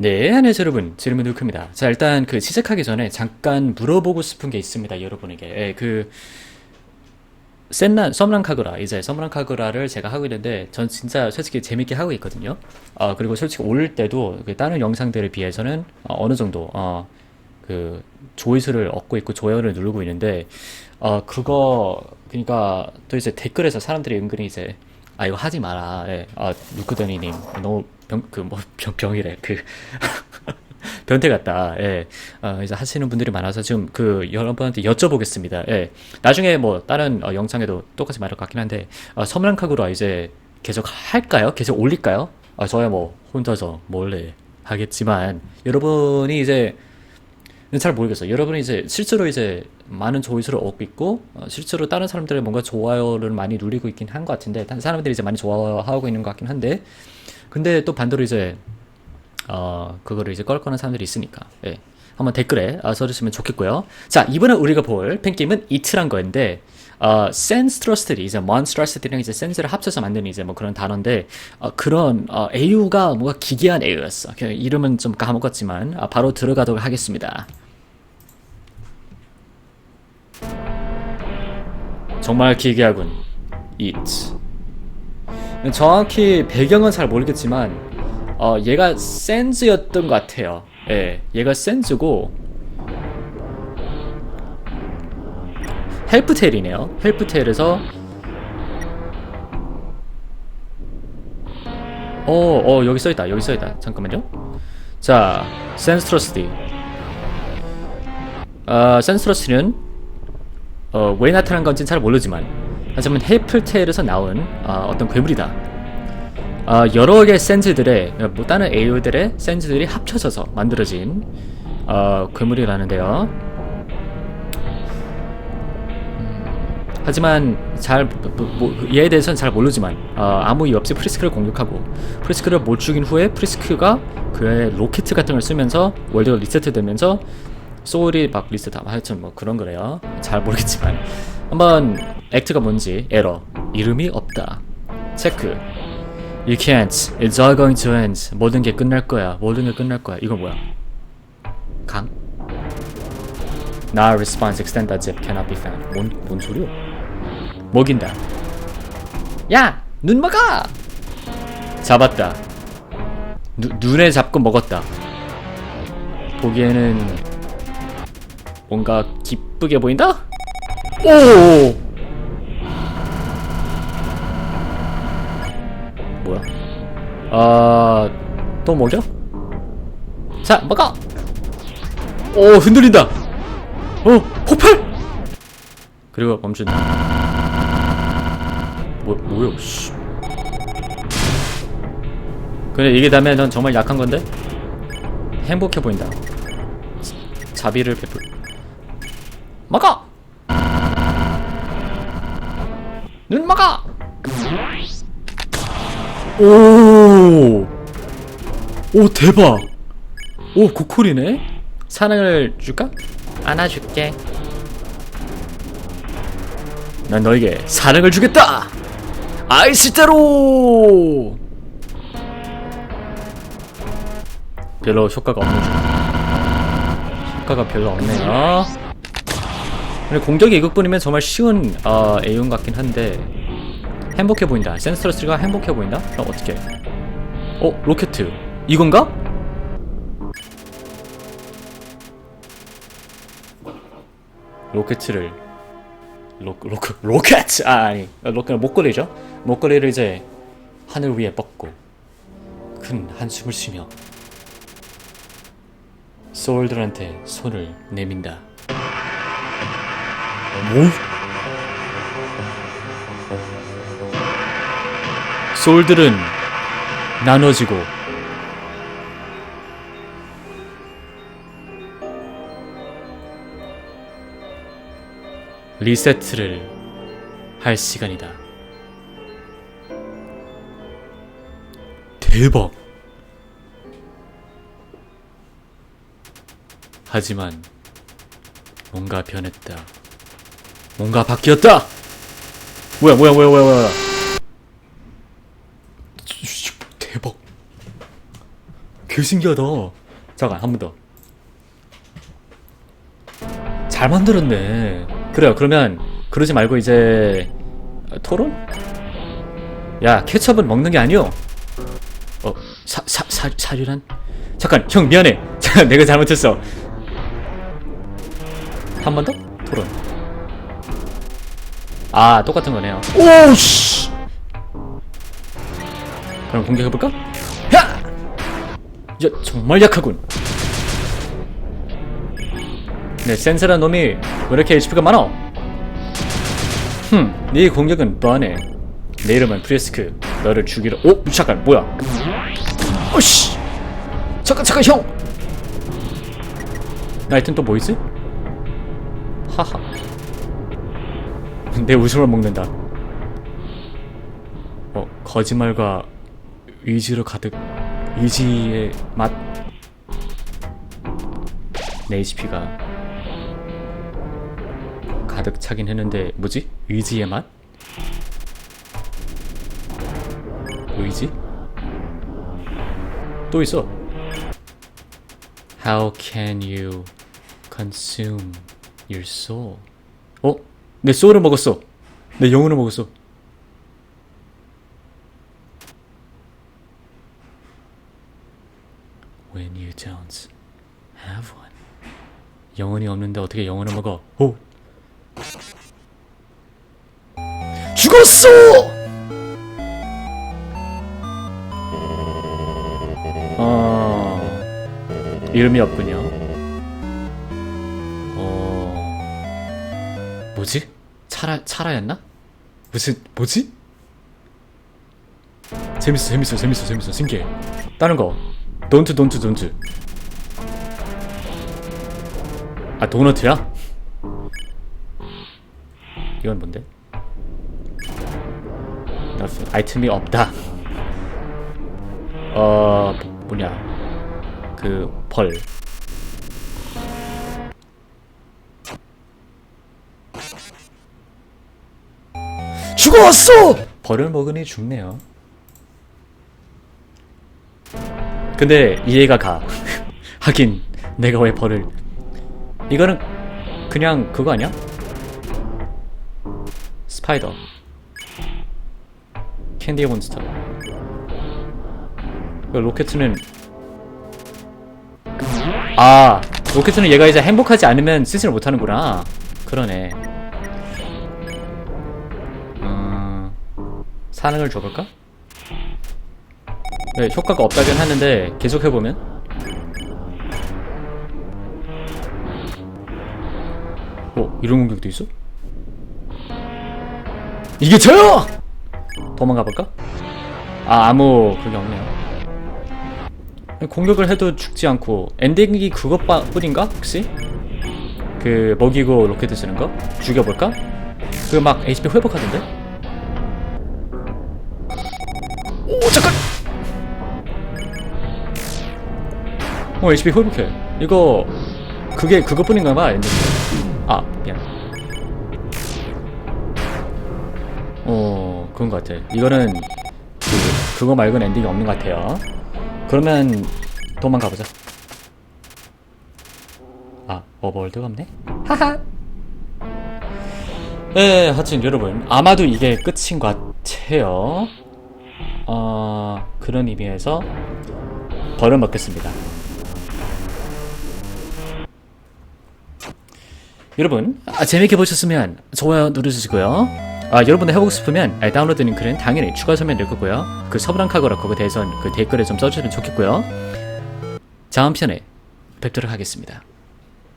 네, 안녕하세요 여러분. 지름은 누크입니다. 자, 일단 그 시작하기 전에 잠깐 물어보고 싶은 게 있습니다, 여러분에게. 예, 그 센란 썸란 카그라 이제 썸란 카그라를 제가 하고 있는데 전 진짜 솔직히 재밌게 하고 있거든요. 어 그리고 솔직히 올 때도 그 다른 영상들에 비해서는 어, 어느 정도 어 그 조회수를 얻고 있고 좋아요를 누르고 있는데 어 그거 그러니까 또 이제 댓글에서 사람들이 은근히 이제 아 이거 하지 마라. 예. 아 누크더니님 너무 병 그뭐 병이래 그 변태 같다. 예. 어, 이제 하시는 분들이 많아서 지금 그 여러분한테 여쭤보겠습니다. 예. 나중에 뭐 다른 어, 영상에도 똑같이 말할 것 같긴 한데 어, 섬랑카구라 이제 계속 할까요? 계속 올릴까요? 아, 저야 뭐 혼자서 몰래 하겠지만 여러분이 이제 잘 모르겠어요. 여러분이 이제 실제로 이제 많은 조회수를 얻고 있고 어, 실제로 다른 사람들의 뭔가 좋아요를 많이 누리고 있긴 한 것 같은데 사람들이 이제 많이 좋아하고 있는 것 같긴 한데 근데 또 반대로 이제 어, 그거를 이제 껄 거는 사람들이 있으니까. 예. 한번 댓글에 어, 써주시면 좋겠고요. 자, 이번에 우리가 볼 팬게임은 이트란 거인데, 어, 센스 트러스트리, 이제 몬스트러스트리랑 이제 센스를 합쳐서 만드는 이제 뭐 그런 단어인데, 어, 그런, 어, AU가 뭔가 기괴한 AU였어. 그 이름은 좀 까먹었지만, 아, 바로 들어가도록 하겠습니다. 정말 기괴하군. it. 정확히 배경은 잘 모르겠지만, 어, 얘가 센즈였던 것 같아요. 예, 얘가 센즈고, 헬프테일이네요. 헬프테일에서, 어, 어, 여기 써있다. 여기 써있다. 잠깐만요. 자, 센스트러스티. 어, 센스트러스티는, 어, 왜 나타난 건지는 잘 모르지만, 하지만 헬프테일에서 나온, 어, 어떤 괴물이다. 어, 여러 개의 센즈들의 뭐 다른 AO들의 센즈들이 합쳐져서 만들어진 어, 괴물이라는데요. 음, 하지만 잘 뭐, 뭐, 얘에 대해서는 잘 모르지만 어, 아무 이유 없이 프리스크를 공격하고 프리스크를 못 죽인 후에 프리스크가 그의 로켓 같은 걸 쓰면서 월드가 리세트되면서 소울이 막 리셋하고 하여튼 뭐 그런 거래요. 잘 모르겠지만 한번 액트가 뭔지 에러 이름이 없다 체크 You can't. It's all going to end. 모든 게 끝날 거야. 모든 게 끝날 거야. 이거 뭐야? 강? Now response extend that zip cannot be found. 뭔, 뭔 소리야? 먹인다. 야! 눈 먹어! 잡았다. 누, 눈에 잡고 먹었다. 보기에는 뭔가 기쁘게 보인다? 오! 뭐야? 아, 또 먹여? 자, 먹어! 오, 흔들린다! 어, 폭발! 그리고 멈춘다. 뭐, 뭐야, 씨. 근데 이게 다음에 넌 정말 약한 건데? 행복해 보인다. 자비를 베풀. 먹어! 눈 먹어! 오! 오, 대박! 오, 고퀄이네? 사랑을 줄까? 안아줄게. 난 너에게 사랑을 주겠다! 아이스테로! 별로 효과가 중. 효과가 별로 없네요. 근데 공격이 이것뿐이면 정말 쉬운 어, A용 같긴 한데 행복해 보인다. 센스트러스가 행복해 보인다? 그럼 어떻게? 어, 로켓. 이건가? 로켓을 로, 로, 로켓! 아, 아니. 로켓, 목걸이죠? 목걸이를 이제 하늘 위에 뻗고 큰 한숨을 쉬며 소울들한테 손을 내민다. 뭐? 소울들은 나눠지고 리세트를 할 시간이다. 대박! 하지만 뭔가 변했다. 뭔가 바뀌었다! 뭐야, 뭐야, 뭐야, 뭐야, 뭐야. 대박. 개 신기하다. 잠깐 한 번 더. 잘 만들었네. 그래요. 그러면 그러지 말고 이제 어, 토론? 야 케첩은 먹는 게 아니오. 어, 사, 사, 사, 사류란? 잠깐, 형 미안해. 자, 내가 잘못했어. 한 번 더? 토론. 아, 똑같은 거네요. 오, 씨! 그럼 공격해볼까? 야! 야, 정말 약하군. 네, 센스란 놈이 왜 이렇게 HP가 많아? 흠, 네 공격은 뻔해. 내 이름은 프리스크. 너를 죽이러. 오, 잠깐, 뭐야? 어씨! 잠깐, 잠깐, 형! 나이튼 또 뭐 있지? 하하. 내 웃음을 먹는다. 어, 거짓말과 의지로 가득, 의지의 맛. 내 HP가 가득 차긴 했는데, 뭐지? 의지의 맛? 의지? 또 있어. How can you consume your soul? 어? 내 소울을 먹었어. 내 영혼을 먹었어. 영혼이 없는데 어떻게 영혼을 먹어? 오. 죽었어! 어, 이름이 없군요. 어, 뭐지? 차라, 차라였나? 무슨, 뭐지? 재밌어, 재밌어, 재밌어, 재밌어, 신기해. 다른 거. 돈트, 돈트, 돈트. 아, 도너트야? 이건 뭔데? 아이템이 없다. 어 뭐냐 그벌 죽었어 벌을 먹으니 죽네요 근데 이해가 가 하긴 내가 왜 벌을 이거는 그냥 그거 아니야? 스파이더. 캔디 몬스터. 그 로켓은 아 로켓은 얘가 이제 행복하지 않으면 스스로 못하는구나. 그러네. 음, 사능을 줘볼까? 네 효과가 없다긴 하는데 계속 해보면 이런 공격도 있어? 이게 저요! 도망가 볼까? 아 아무 그게 없네요 공격을 해도 죽지 않고 엔딩이 그것뿐인가 혹시? 그 먹이고 로켓 쓰는 거? 죽여볼까? 그 막 HP 회복하던데? 오 잠깐! 어 HP 회복해 이거 그게 그것뿐인가 봐 엔딩 아 미안 어 그런 것 같아 이거는 그, 그거 말고는 엔딩이 없는 것 같아요 그러면 도망가보자. 아, 어버월드가 없네? 하하! 네, 하여튼 여러분, 아마도 이게 끝인 것 같아요. 어, 그런 의미에서 벌을 먹겠습니다. 여러분, 아, 재밌게 보셨으면 좋아요 눌러주시고요. 아, 여러분들 해보고 싶으면 아, 다운로드 링크는 당연히 추가 설명 될 거고요. 그 서브랑 카거라 거기에 대해서는 그 댓글에 좀 써주시면 좋겠고요. 다음 편에 뵙도록 하겠습니다.